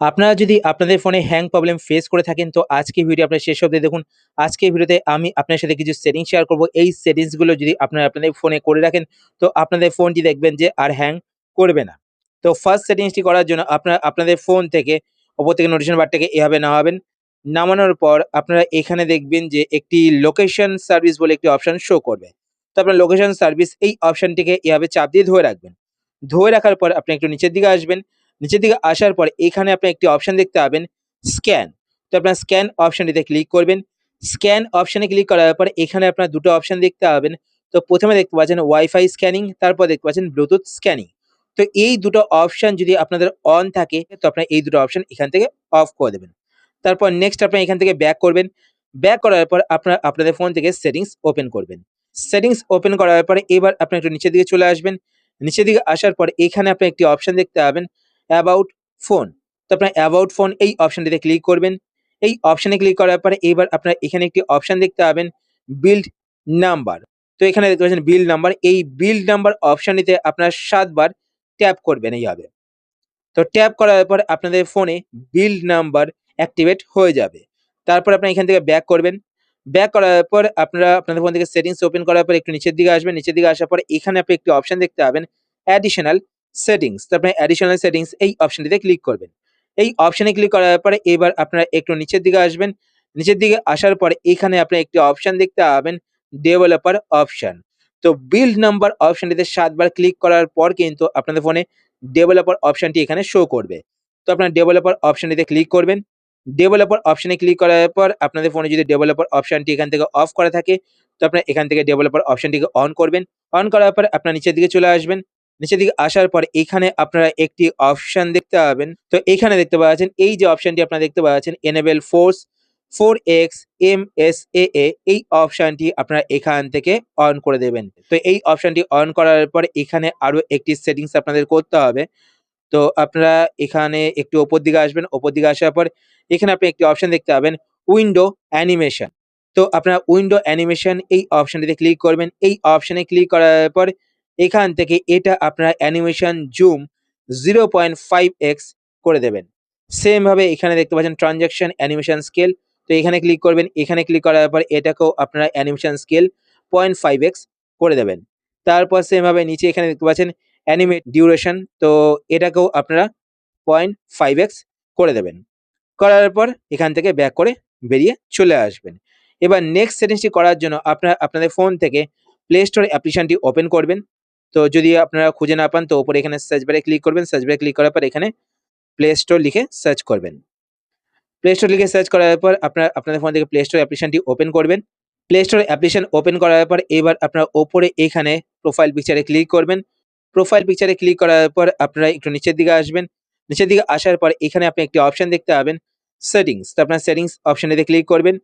আপনারা যদি আপনাদের ফোনে হ্যাং প্রবলেম ফেস করে থাকেন, তো আজকে ভিডিও আপনার শেষ অবধি দেখুন। আজকে ভিডিওতে আমি আপনার সাথে কিছু সেটিং শেয়ার করব। এই সেটিংসগুলো যদি আপনারা আপনাদের ফোনে করে রাখেন, তো আপনাদের ফোনটি দেখবেন যে আর হ্যাং করবে না। তো ফার্স্ট সেটিংসটি করার জন্য আপনারা আপনাদের ফোন থেকে ওপর থেকে নোটিশন বারটাকে এভাবে নামাবেন। নামানোর পর আপনারা এখানে দেখবেন যে একটি লোকেশন সার্ভিস বলে একটি অপশন শো করবে। তো আপনার লোকেশন সার্ভিস এই অপশনটিকে এভাবে চাপ দিয়ে ধরে রাখবেন। ধরে রাখার পর আপনি একটু নিচের দিকে আসবেন। নিচের দিকে আসার পর এখানে আপনি একটি অপশন দেখতে পাবেন স্ক্যান তো আপনার স্ক্যান অপশনটিতে ক্লিক করবেন। স্ক্যান অপশনে ক্লিক করার পর এখানে আপনার দুটো অপশন দেখতে পাবেন। তো প্রথমে দেখতে পাচ্ছেন ওয়াইফাই স্ক্যানিং তারপর দেখতে পাচ্ছেন ব্লুটুথ স্ক্যানিং তো এই দুটো অপশন যদি আপনাদের অন থাকে, তো আপনার এই দুটো অপশন এখান থেকে অফ করে দেবেন। তারপর নেক্সট আপনার এখান থেকে ব্যাক করবেন। ব্যাক করার পর আপনার, আপনাদের ফোন থেকে সেটিংস ওপেন করবেন। সেটিংস ওপেন করার পরে এবার আপনি একটু নিচের দিকে চলে আসবেন। নিচের দিকে আসার পর এখানে আপনি একটি অপশন দেখতে পাবেন। অ্যাবাউট ফোন তো আপনার অ্যাবাউট ফোন এই অপশনটিতে ক্লিক করবেন। এই অপশনে ক্লিক করার পরে এবার আপনার এখানে একটি অপশন দেখতে পাবেন বিল্ড নাম্বার তো এখানে দেখতে পাচ্ছেন বিল্ড নাম্বার এই বিল্ড নাম্বার অপশনটিতে আপনার সাতবার ট্যাপ করবেন এইভাবে। তো ট্যাপ করার পর আপনাদের ফোনে বিল্ড নাম্বার অ্যাক্টিভেট হয়ে যাবে। তারপর আপনি এখান থেকে ব্যাক করবেন। ব্যাক করার পর আপনারা আপনাদের ফোন থেকে সেটিংস ওপেন করার পর একটু নিচের দিকে আসবেন। নিচের দিকে আসার পর এখানে আপনি একটি অপশন দেখতে পাবেন অ্যাডিশনাল সেটিংস তো আপনি অ্যাডিশনাল সেটিংস এই অপশনটিতে ক্লিক করবেন। এই অপশনে ক্লিক করার পরে এবার আপনারা একটু নিচের দিকে আসবেন। নিচের দিকে আসার পরে এখানে আপনি একটি অপশন দেখতে পাবেন ডেভেলপার অপশন তো বিল্ড নাম্বার অপশনটিতে সাতবার ক্লিক করার পর কিন্তু আপনাদের ফোনে ডেভেলপার অপশনটি এখানে শো করবে। তো আপনার ডেভেলপার অপশনটিতে ক্লিক করবেন। ডেভেলপার অপশনে ক্লিক করার পর আপনাদের ফোনে যদি ডেভেলপার অপশনটি এখান থেকে অফ করা থাকে, তো আপনার এখান থেকে ডেভেলপার অপশনটিকে অন করবেন। অন করার পর আপনার নিচের দিকে চলে আসবেন। নিচের দিকে আসার পর এখানে আপনারা একটি অপশন দেখতে পাবেন। তো এখানে দেখতে পাচ্ছেন, এই যে অপশনটি আপনারা দেখতে পাচ্ছেন enable force four x M S A এই অপশনটি আপনারা এখান থেকে অন করে দেবেন। তো এই অপশনটি অন করার পর এখানে আরও একটি সেটিংস আপনাদের করতে হবে। তো আপনারা এখানে একটু ওপর দিকে আসবেন, ওপর দিকে আসার পর এখানে আপনি একটি অপশন দেখতে পাবেন উইন্ডো অ্যানিমেশন তো আপনারা উইন্ডো অ্যানিমেশন এই অপশনটিতে ক্লিক করবেন। এই অপশনে ক্লিক করার পর এখান থেকে এটা আপনার animation zoom zero point five x করে দেবেন। সেম ভাবে এখানে দেখতে পাচ্ছেন ট্রানজাকশন অ্যানিমেশন স্কেল। তো এখানে ক্লিক করবেন। এখানে ক্লিক করার পর এটাকেও আপনারা animation scale point five x করে দেবেন। তারপর সেম ভাবে নিচে এখানে দেখতে পাচ্ছেন অ্যানিমেট ডিউরেশন। তো এটাকেও আপনারা পয়েন্ট ফাইভ এক্স করে দেবেন। করার পর এখান থেকে ব্যাক করে বেরিয়ে চলে আসবেন। এবার নেক্সট সেটিংসটি করার জন্য আপনারা, আপনাদের ফোন থেকে প্লে স্টোর অ্যাপ্লিকেশনটি ওপেন করবেন। তো যদি আপনারা খুঁজে না পান, তো ওপরে এখানে সার্চ বারে ক্লিক করবেন। সার্চ বারে ক্লিক করার পর এখানে প্লে স্টোর লিখে সার্চ করবেন। প্লে স্টোর লিখে সার্চ করার পর আপনারা, আপনাদের ফোন থেকে প্লে স্টোর অ্যাপ্লিকেশনটি ওপেন করবেন। প্লে স্টোর অ্যাপ্লিকেশন ওপেন করার পর এবার আপনারা ওপরে এখানে প্রোফাইল পিকচারে ক্লিক করবেন। প্রোফাইল পিকচারে ক্লিক করার পর আপনারা একটু নিচের দিকে আসবেন। নিচের দিকে আসার পর এখানে আপনি একটি অপশন দেখতে পাবেন সেটিংস তো আপনার সেটিংস অপশনেতে ক্লিক করবেন।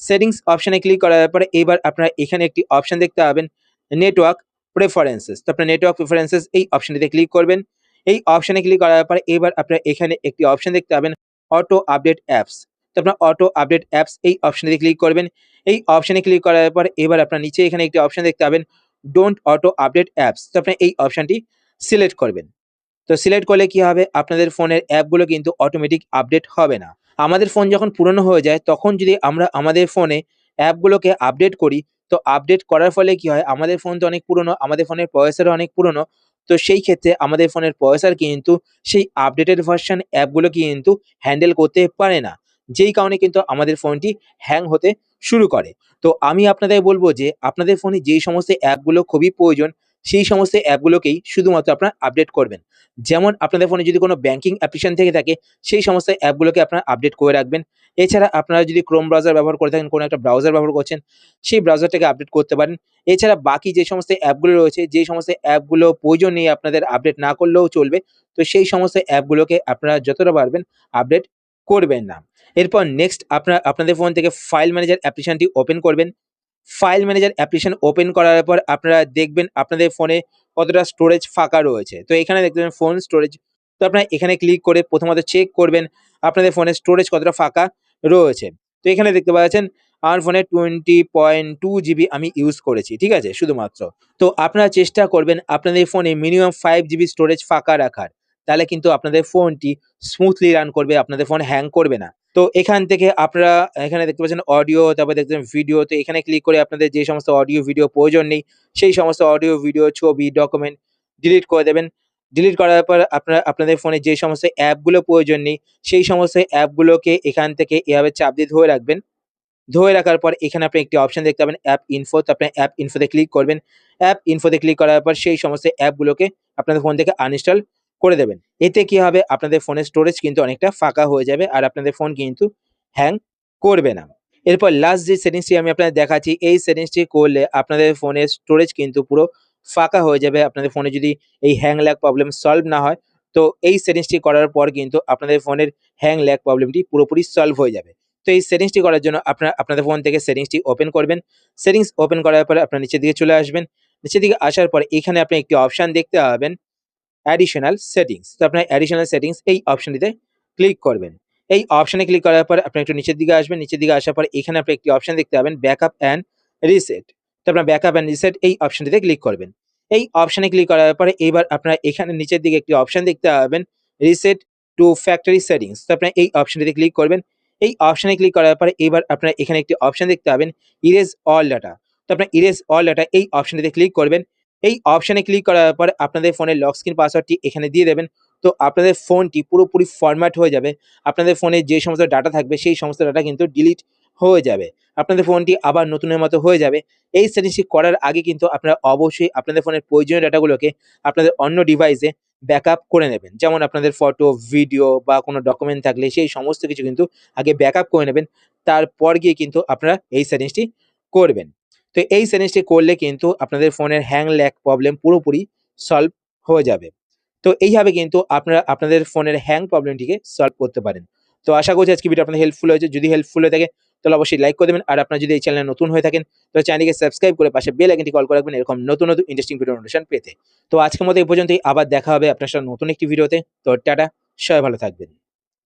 সেটিংস অপশনে ক্লিক করার পরে এবার আপনারা এখানে একটি অপশন দেখতে পাবেন নেটওয়ার্ক প্রেফারেন্সেস তো আপনার নেটওয়ার্ক প্রেফারেন্সেস এই অপশনটিতে ক্লিক করবেন। এই অপশানে ক্লিক করার পরে এবার আপনার এখানে একটি অপশন দেখতে পাবেন অটো আপডেট অ্যাপস তো আপনার অটো আপডেট অ্যাপস এই অপশনটিতে ক্লিক করবেন। এই অপশানে ক্লিক করার পর এবার আপনার নিচে এখানে একটি অপশন দেখতে পাবেন ডোন্ট অটো আপডেট অ্যাপস তো আপনি এই অপশনটি সিলেক্ট করবেন। তো সিলেক্ট করলে কি হবে? আপনাদের ফোনের অ্যাপগুলো কিন্তু অটোমেটিক আপডেট হবে না। আমাদের ফোন যখন পুরনো হয়ে যায়, তখন যদি আমরা আমাদের ফোনে অ্যাপগুলোকে আপডেট করি তো আপডেট করার ফলে কি হয়? আমাদের ফোন তো অনেক পুরনো, আমাদের ফোনের প্রসেসর অনেক পুরনো। তো সেই ক্ষেত্রে আমাদের ফোনের প্রসেসর কিন্তু সেই আপডেটেড ভার্সন অ্যাপগুলো কিন্তু হ্যান্ডেল করতে পারে না। যেই কারণে কিন্তু আমাদের ফোনটি হ্যাং হতে শুরু করে। তো আমি আপনাদের বলব যে, আপনাদের ফোনে যেই সমস্ত অ্যাপগুলো খুবই প্রয়োজন সেই সমস্ত অ্যাপগুলোকেই শুধুমাত্র আপনারা আপডেট করবেন। যেমন আপনাদের ফোনে যদি কোনো ব্যাঙ্কিং অ্যাপ্লিকেশন থেকে থাকে, সেই সমস্ত অ্যাপগুলোকে আপনারা আপডেট করে রাখবেন। এছাড়া আপনারা যদি ক্রোম ব্রাউজার ব্যবহার করে থাকেন, কোনো একটা ব্রাউজার ব্যবহার করছেন, সেই ব্রাউজারটাকে আপডেট করতে পারেন। এছাড়া বাকি যে সমস্ত অ্যাপগুলো রয়েছে, যে সমস্ত অ্যাপগুলো প্রয়োজন নেই আপনাদের আপডেট না করলেও চলবে, তো সেই সমস্ত অ্যাপগুলোকে আপনারা যতটা পারবেন আপডেট করবেন না। এরপর নেক্সট আপনারা, আপনাদের ফোন থেকে ফাইল ম্যানেজার অ্যাপ্লিকেশনটি ওপেন করবেন। ফাইল ম্যানেজার অ্যাপ্লিকেশন ওপেন করার পর আপনারা দেখবেন আপনাদের ফোনে কতটা স্টোরেজ ফাঁকা রয়েছে। তো এখানে দেখবেন ফোন স্টোরেজ তো আপনারা এখানে ক্লিক করে প্রথমত চেক করবেন আপনাদের ফোনের স্টোরেজ কতটা ফাঁকা রয়েছে। তো এখানে দেখতে পাচ্ছেন আমার ফোনে টোয়েন্টি পয়েন্ট টু জিবি আমি ইউজ করেছি, ঠিক আছে? শুধুমাত্র। তো আপনারা চেষ্টা করবেন আপনাদের ফোনে মিনিমাম ফাইভ জিবি স্টোরেজ ফাঁকা রাখার। তাহলে কিন্তু আপনাদের ফোনটি স্মুথলি রান করবে, আপনাদের ফোন হ্যাং করবে না। তো এখান থেকে আপনারা এখানে দেখতে পাচ্ছেন অডিও তারপর দেখতে পাচ্ছেন ভিডিও তো এখানে ক্লিক করে আপনাদের যে সমস্ত অডিও ভিডিও প্রয়োজন নেই, সেই সমস্ত অডিও ভিডিও ছবি ডকুমেন্ট ডিলিট করে দেবেন। ডিলিট করার পর আপনারা, আপনাদের ফোনে যে সমস্ত অ্যাপগুলো প্রয়োজন নেই, সেই সমস্ত অ্যাপগুলোকে এখান থেকে এভাবে চাপ দিয়ে ধরে রাখবেন। ধরে রাখার পর এখানে আপনি একটি অপশন দেখতে পাবেন অ্যাপ ইনফো তো আপনি অ্যাপ ইনফোতে ক্লিক করবেন। অ্যাপ ইনফোতে ক্লিক করার পর সেই সমস্ত অ্যাপগুলোকে আপনাদের ফোন থেকে আনইনস্টল করে দেবেন। এতে কি হবে? আপনাদের ফোনের স্টোরেজ কিন্তু অনেকটা ফাঁকা হয়ে যাবে আর আপনাদের ফোন কিন্তু হ্যাং করবে না। এরপর লাস্ট যে সেটিংসটি আমি আপনাদের দেখাচ্ছি, এই সেটিংসটি করলে আপনাদের ফোনের স্টোরেজ কিন্তু পুরো ফাঁকা হয়ে যাবে। আপনাদের ফোনে যদি এই হ্যাং ল্যাগ প্রবলেম সলভ না হয়, তো এই সেটিংসটি করার পর কিন্তু আপনাদের ফোনের হ্যাং ল্যাগ প্রবলেমটি পুরোপুরি সলভ হয়ে যাবে। তো এই সেটিংসটি করার জন্য আপনারা, আপনাদের ফোন থেকে সেটিংসটি ওপেন করবেন। সেটিংস ওপেন করার পরে আপনার নিচের দিকে চলে আসবেন। নিচের দিকে আসার পর এখানে আপনি একটি অপশন দেখতে পাবেন। অ্যাডিশনাল সেটিংস তো আপনার অ্যাডিশনাল সেটিংস এই অপশনটিতে ক্লিক করবেন। এই অপশনে ক্লিক করার পর আপনি একটু নিচের দিকে আসবেন। নিচের দিকে আসার পর এখানে আপনি একটি অপশন দেখতে পাবেন ব্যাকআপ অ্যান্ড রিসেট তো আপনার ব্যাকআপ অ্যান্ড রিসেট এই অপশনটিতে ক্লিক করবেন। এই অপশনে ক্লিক করার পরে এবার আপনারা এখানে নিচের দিকে একটি অপশন দেখতে পাবেন রিসেট টু ফ্যাক্টরি সেটিংস তো আপনার এই অপশনটিতে ক্লিক করবেন। এই অপশনে ক্লিক করার পরে এবার আপনারা এখানে একটি অপশন দেখতে পাবেন ইরেজ অল ডাটা তো আপনার ইরেজ অল ডাটা এই অপশনটিতে ক্লিক করবেন। এই অপশানে ক্লিক করার পর আপনাদের ফোনের লক স্ক্রিন পাসওয়ার্ডটি এখানে দিয়ে দেবেন। তো আপনাদের ফোনটি পুরোপুরি ফরম্যাট হয়ে যাবে। আপনাদের ফোনে যে সমস্ত ডাটা থাকবে, সেই সমস্ত ডাটা কিন্তু ডিলিট হয়ে যাবে। আপনাদের ফোনটি আবার নতুনের মতো হয়ে যাবে। এই সেটিংসটি করার আগে কিন্তু আপনারা অবশ্যই আপনাদের ফোনের প্রয়োজনীয় ডাটাগুলোকে আপনাদের অন্য ডিভাইসে ব্যাকআপ করে নেবেন। যেমন আপনাদের ফটো ভিডিও বা কোনো ডকুমেন্ট থাকলে সেই সমস্ত কিছু কিন্তু আগে ব্যাকআপ করে নেবেন। তারপর গিয়ে কিন্তু আপনারা এই সেটিংসটি করবেন। তো এই সেটিংসটি করলে কিন্তু আপনাদের ফোনের হ্যাং ল্যাক প্রবলেম পুরোপুরি সলভ হয়ে যাবে। তো এইভাবে কিন্তু আপনারা আপনাদের ফোনের হ্যাং প্রবলেমটিকে সলভ করতে পারেন। তো আশা করছি আজকে ভিডিও আপনাদের হেল্পফুল হয়েছে। যদি হেল্পফুল হয়ে থাকে, তাহলে অবশ্যই লাইক করে দেবেন। আর আপনারা যদি এই চ্যানেলে নতুন হয়ে থাকেন, তাহলে চ্যানেলকে সাবস্ক্রাইব করে পাশে বেল আইকনটি কল করে রাখবেন। এরকম নতুন নতুন ইন্টারেস্টিং ভিডিও নোটিফিকেশন পেতে। তো আজকের মতো এই পর্যন্তই। আবার দেখা হবে আপনার সাথে নতুন একটি ভিডিওতে তো টাটা, সবাই ভালো থাকবেন।